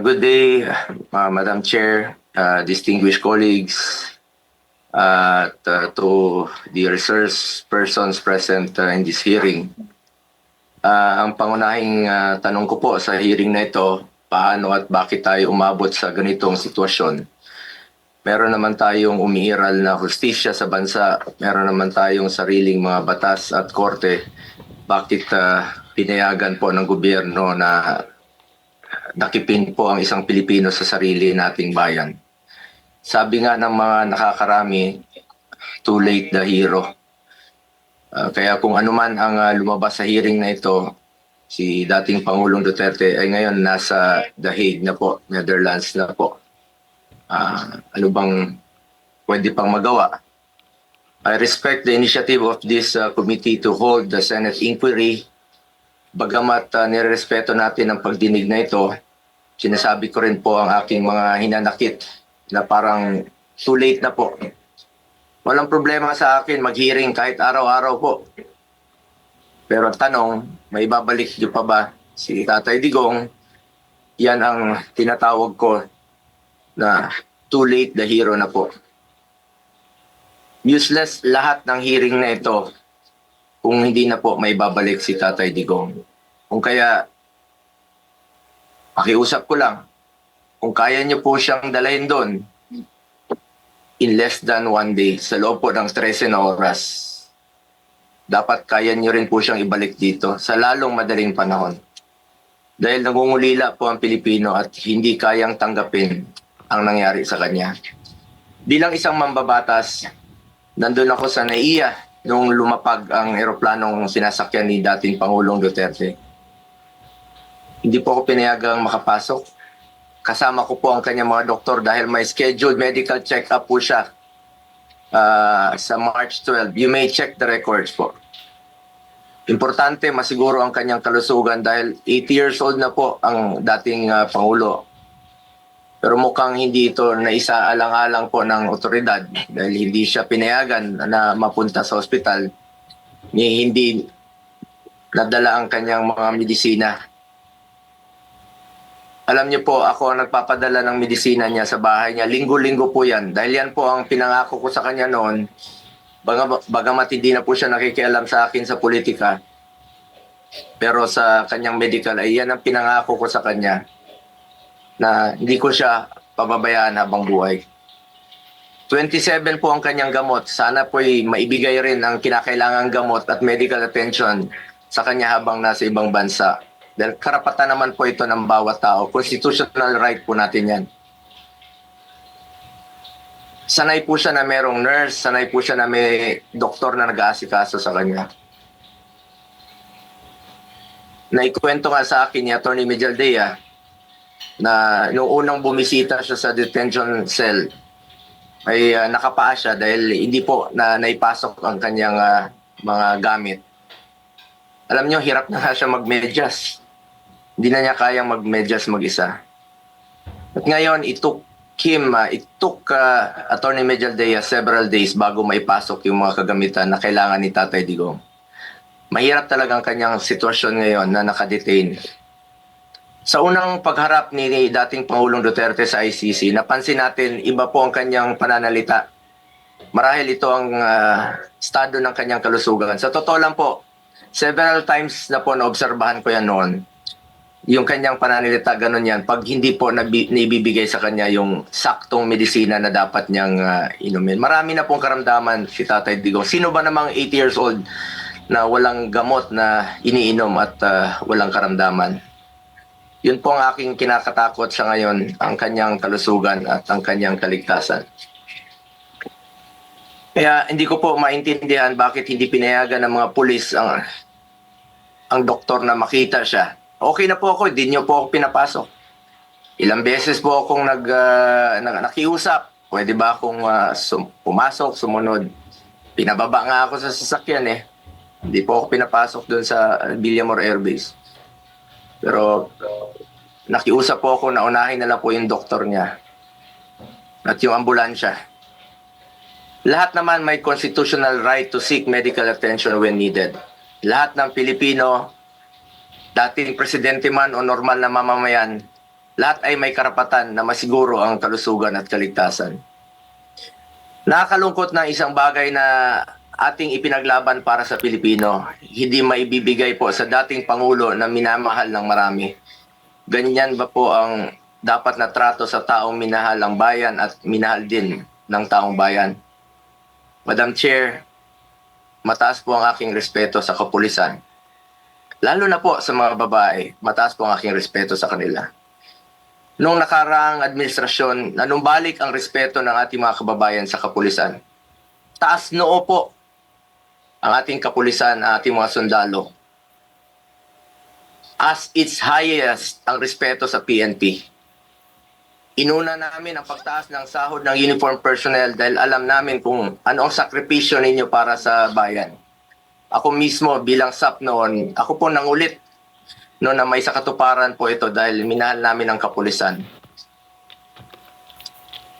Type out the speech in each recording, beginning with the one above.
good day, uh, Madam Chair, uh, distinguished colleagues, at uh, to the resource persons present uh, in this hearing. Uh, ang pangunahing uh, tanong ko po sa hearing na ito, paano at bakit tayo umabot sa ganitong sitwasyon? Meron naman tayong umiiral na hustisya sa bansa, meron naman tayong sariling mga batas at korte. Bakit uh, pinayagan po ng gobyerno na nakipin po ang isang Pilipino sa sarili nating bayan. Sabi nga ng mga nakakarami, too late the hero. Ah, kaya kung ano man ang ah, lumabas sa hearing na ito, si dating Pangulong Duterte ay ngayon nasa The Hague na po, Netherlands na po. Ah, ano bang pwede pang magawa? I respect the initiative of this ah, committee to hold the Senate inquiry Bagamat uh, nirespeto natin ang pagdinig na ito, sinasabi ko rin po ang aking mga hinanakit na parang too late na po. Walang problema sa akin mag-hearing kahit araw-araw po. Pero ang tanong, may babalik niyo pa ba si Tatay Digong? Yan ang tinatawag ko na too late the hero na po. Useless lahat ng hearing na ito kung hindi na po may babalik si Tatay Digong. Kung kaya, pakiusap ko lang, kung kaya niyo po siyang dalahin doon, in less than one day, sa loob po ng 13 na oras, dapat kaya niyo rin po siyang ibalik dito sa lalong madaling panahon. Dahil nangungulila po ang Pilipino at hindi kayang tanggapin ang nangyari sa kanya. Bilang isang mambabatas, nandun ako sa NAIA nung lumapag ang eroplanong sinasakyan ni dating Pangulong Duterte. Hindi po ako pinayagang makapasok. Kasama ko po ang kanyang mga doktor dahil may scheduled medical check-up po siya ah, sa March 12. You may check the records po. Importante masiguro ang kanyang kalusugan dahil 80 years old na po ang dating ah, Pangulo. Pero mukhang hindi ito naisaalang-alang po ng otoridad dahil hindi siya pinayagan na mapunta sa ospital ni hindi nadala ang kanyang mga medisina. Alam niyo po, ako ang nagpapadala ng medisina niya sa bahay niya. Linggo-linggo po yan. Dahil yan po ang pinangako ko sa kanya noon. Baga, bagamat hindi na po siya nakikialam sa akin sa politika. Pero sa kanyang medical, ay yan ang pinangako ko sa kanya na hindi ko siya pababayaan habang buhay. 27 po ang kanyang gamot. Sana po'y maibigay rin ang kinakailangang gamot at medical attention sa kanya habang nasa ibang bansa. Dahil karapatan naman po ito ng bawat tao. Constitutional right po natin yan. Sanay po siya na merong nurse, sanay po siya na may doktor na nag-aasikaso sa kanya. Naikwento nga sa akin ni Atty. Mijaldea na nung unang bumisita siya sa detention cell, ay uh, nakapaa siya dahil hindi po na naipasok ang kanyang ah, mga gamit. Alam niyo, hirap na nga siya magmedyas. Hindi na niya kayang magmedyas mag-isa. At ngayon, it took him, uh, it took uh, Attorney Medialdea several days bago maipasok yung mga kagamitan na kailangan ni Tatay Digong. Mahirap talaga ang kanyang sitwasyon ngayon na nakadetain. Sa unang pagharap ni dating Pangulong Duterte sa ICC, napansin natin iba po ang kanyang pananalita. Marahil ito ang ah, estado ng kanyang kalusugan. Sa totoo lang po, several times na po naobserbahan ko yan noon. Yung kanyang pananalita, ganun yan. Pag hindi po naibibigay sa kanya yung saktong medisina na dapat niyang ah, inumin. Marami na pong karamdaman si Tatay Digong. Sino ba namang 80 years old na walang gamot na iniinom at ah, walang karamdaman? Yun po ang aking kinakatakot sa ngayon, ang kanyang kalusugan at ang kanyang kaligtasan. Kaya hindi ko po maintindihan bakit hindi pinayagan ng mga pulis ang ang doktor na makita siya. Okay na po ako, hindi niyo po ako pinapasok. Ilang beses po akong nag, ah, nag- nakiusap. Pwede ba akong ah, sum- pumasok, sumunod? Pinababa nga ako sa sasakyan eh. Hindi po ako pinapasok doon sa Villamor Air Base. Pero nakiusap po ako na unahin na lang po yung doktor niya at yung ambulansya. Lahat naman may constitutional right to seek medical attention when needed. Lahat ng Pilipino, dating presidente man o normal na mamamayan, lahat ay may karapatan na masiguro ang kalusugan at kaligtasan. Nakakalungkot na isang bagay na ating ipinaglaban para sa Pilipino, hindi maibibigay po sa dating Pangulo na minamahal ng marami. Ganyan ba po ang dapat na trato sa taong minahal ang bayan at minahal din ng taong bayan? Madam Chair, mataas po ang aking respeto sa kapulisan. Lalo na po sa mga babae, mataas po ang aking respeto sa kanila. Noong nakaraang administrasyon, nanumbalik ang respeto ng ating mga kababayan sa kapulisan. Taas noo po ang ating kapulisan, ang ating mga sundalo. As its highest ang respeto sa PNP. Inuna namin ang pagtaas ng sahod ng uniform personnel dahil alam namin kung ano ang sakripisyo ninyo para sa bayan. Ako mismo bilang SAP noon, ako po nangulit no na may sakatuparan po ito dahil minahal namin ang kapulisan.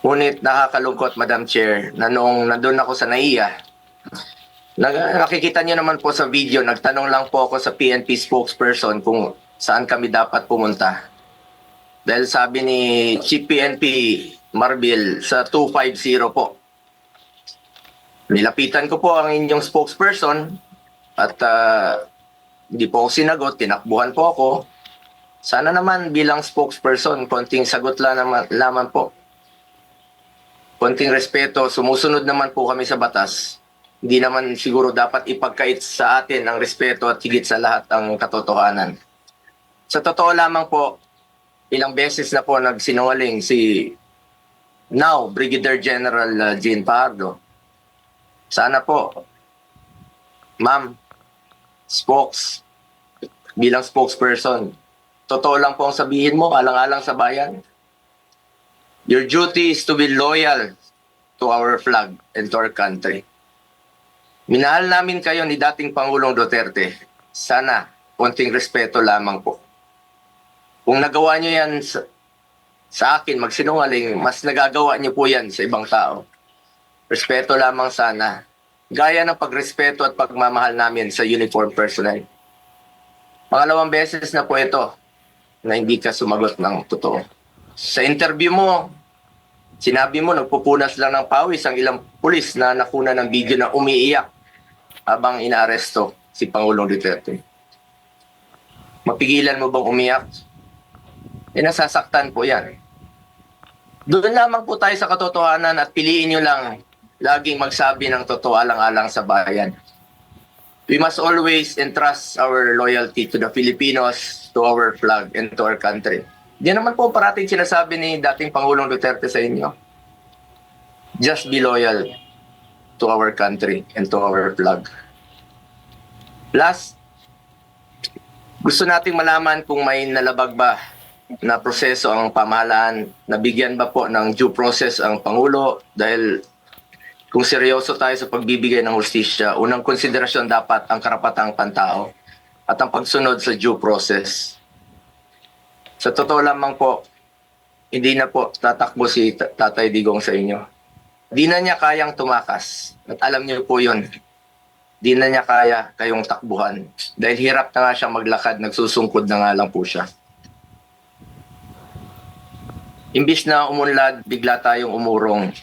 Ngunit nakakalungkot, Madam Chair, na noong nandun ako sa NAIA, nakikita niyo naman po sa video, nagtanong lang po ako sa PNP spokesperson kung saan kami dapat pumunta. Dahil sabi ni Chief PNP Marbil sa 250 po. Nilapitan ko po ang inyong spokesperson at ah, hindi po ako sinagot, tinakbuhan po ako. Sana naman bilang spokesperson, konting sagot lang naman, laman po. Konting respeto, sumusunod naman po kami sa batas. Hindi naman siguro dapat ipagkait sa atin ang respeto at higit sa lahat ang katotohanan. Sa totoo lamang po, ilang beses na po nagsinungaling si now Brigadier General uh, Jean Pardo. Sana po, ma'am, spokes, bilang spokesperson, totoo lang po ang sabihin mo, alang-alang sa bayan. Your duty is to be loyal to our flag and to our country. Minahal namin kayo ni dating Pangulong Duterte. Sana, konting respeto lamang po. Kung nagawa niyo yan sa, sa akin, magsinungaling, mas nagagawa niyo po yan sa ibang tao. Respeto lamang sana. Gaya ng pagrespeto at pagmamahal namin sa uniform personnel. Pangalawang beses na po ito na hindi ka sumagot ng totoo. Sa interview mo, sinabi mo nagpupunas lang ng pawis ang ilang pulis na nakuna ng video na umiiyak habang inaaresto si Pangulong Duterte. Mapigilan mo bang umiyak? Eh, nasasaktan po yan. Doon lamang po tayo sa katotohanan at piliin nyo lang laging magsabi ng totoo alang-alang sa bayan. We must always entrust our loyalty to the Filipinos, to our flag, and to our country. Di naman po parating sinasabi ni dating Pangulong Duterte sa inyo. Just be loyal to our country and to our flag. Last, gusto nating malaman kung may nalabag ba na proseso ang pamahalaan, nabigyan ba po ng due process ang Pangulo dahil kung seryoso tayo sa pagbibigay ng hustisya, unang konsiderasyon dapat ang karapatang pantao at ang pagsunod sa due process. Sa totoo lamang po, hindi na po tatakbo si Tatay Digong sa inyo. Di na niya kayang tumakas. At alam niyo po yun. Di na niya kaya kayong takbuhan. Dahil hirap na nga siyang maglakad, nagsusungkod na nga lang po siya. Imbis na umunlad, bigla tayong umurong.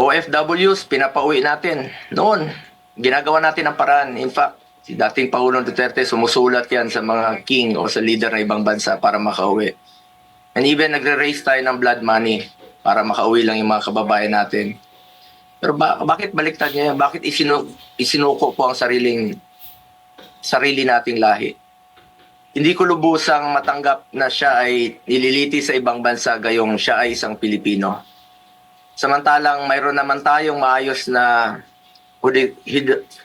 OFWs, pinapauwi natin. Noon, ginagawa natin ang paraan. In fact, si dating Pangulong Duterte sumusulat yan sa mga king o sa leader ng ibang bansa para makauwi. And even nagre-raise tayo ng blood money para makauwi lang yung mga kababayan natin. Pero ba- bakit baliktad niya yan? Bakit isinu- isinuko po ang sariling sarili nating lahi? Hindi ko lubusang matanggap na siya ay nililiti sa ibang bansa gayong siya ay isang Pilipino. Samantalang mayroon naman tayong maayos na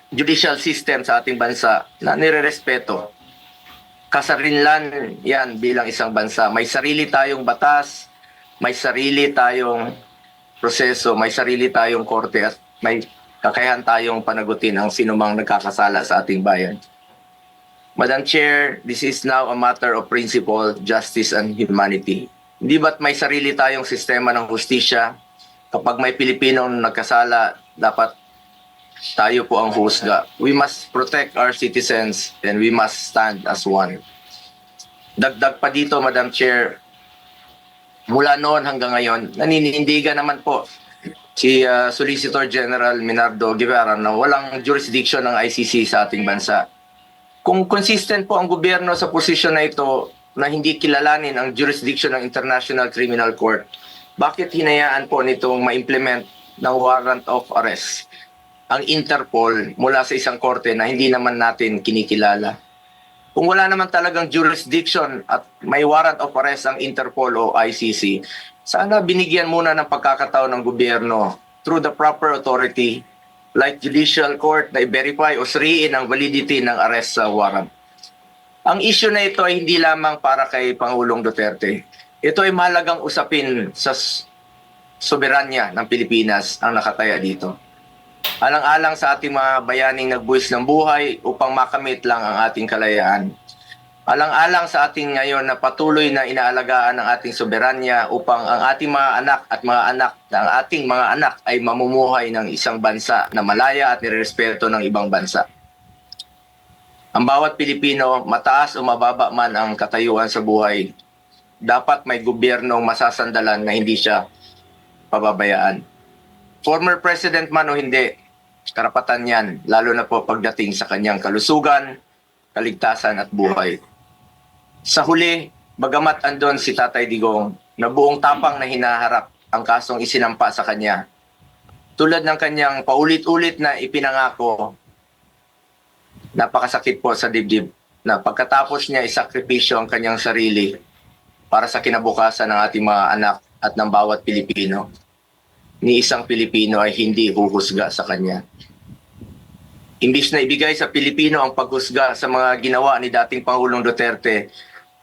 judicial system sa ating bansa na nirerespeto. Kasarinlan yan bilang isang bansa. May sarili tayong batas, may sarili tayong proseso, may sarili tayong korte at may kakayahan tayong panagutin ang sinumang nagkakasala sa ating bayan. Madam Chair, this is now a matter of principle, justice, and humanity. Hindi ba't may sarili tayong sistema ng hustisya? Kapag may Pilipinong nagkasala, dapat tayo po ang husga. We must protect our citizens and we must stand as one. Dagdag pa dito, Madam Chair, mula noon hanggang ngayon, naninindigan naman po si uh, Solicitor General Minardo Guevara na walang jurisdiction ng ICC sa ating bansa. Kung consistent po ang gobyerno sa posisyon na ito na hindi kilalanin ang jurisdiction ng International Criminal Court, bakit hinayaan po nitong ma-implement ng warrant of arrest ang Interpol mula sa isang korte na hindi naman natin kinikilala? Kung wala naman talagang jurisdiction at may warrant of arrest ang Interpol o ICC, sana binigyan muna ng pagkakataon ng gobyerno through the proper authority like judicial court na i-verify o suriin ang validity ng arrest sa warrant. Ang issue na ito ay hindi lamang para kay Pangulong Duterte. Ito ay mahalagang usapin sa soberanya ng Pilipinas ang nakataya dito. Alang-alang sa ating mga bayaning nagbuwis ng buhay upang makamit lang ang ating kalayaan. Alang-alang sa ating ngayon na patuloy na inaalagaan ng ating soberanya upang ang ating mga anak at mga anak ang ating mga anak ay mamumuhay ng isang bansa na malaya at nirespeto ng ibang bansa. Ang bawat Pilipino, mataas o mababa man ang katayuan sa buhay, dapat may gobyernong masasandalan na hindi siya pababayaan. Former president man o hindi, karapatan yan, lalo na po pagdating sa kanyang kalusugan, kaligtasan at buhay. Sa huli, bagamat andon si Tatay Digong na buong tapang na hinaharap ang kasong isinampa sa kanya, tulad ng kanyang paulit-ulit na ipinangako, napakasakit po sa dibdib na pagkatapos niya isakripisyo ang kanyang sarili para sa kinabukasan ng ating mga anak at ng bawat Pilipino, ni isang Pilipino ay hindi huhusga sa kanya. Imbis na ibigay sa Pilipino ang paghusga sa mga ginawa ni dating Pangulong Duterte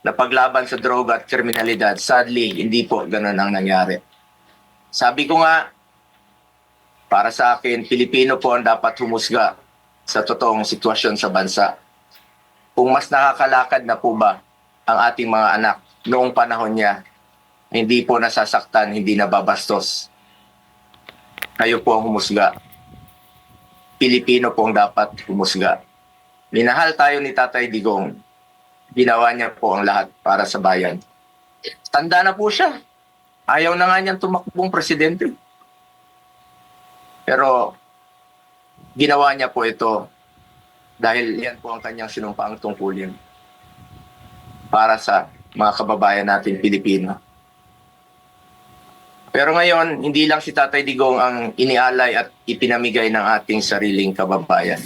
na paglaban sa droga at kriminalidad, sadly, hindi po ganun ang nangyari. Sabi ko nga, para sa akin, Pilipino po ang dapat humusga sa totoong sitwasyon sa bansa. Kung mas nakakalakad na po ba ang ating mga anak noong panahon niya, hindi po nasasaktan, hindi nababastos. Kayo po ang humusga. Pilipino po ang dapat humusga. Minahal tayo ni Tatay Digong. Ginawa niya po ang lahat para sa bayan. Tanda na po siya. Ayaw na nga niyang tumakbong presidente. Pero ginawa niya po ito dahil yan po ang kanyang sinumpaang tungkulin para sa mga kababayan natin Pilipino. Pero ngayon, hindi lang si Tatay Digong ang inialay at ipinamigay ng ating sariling kababayan.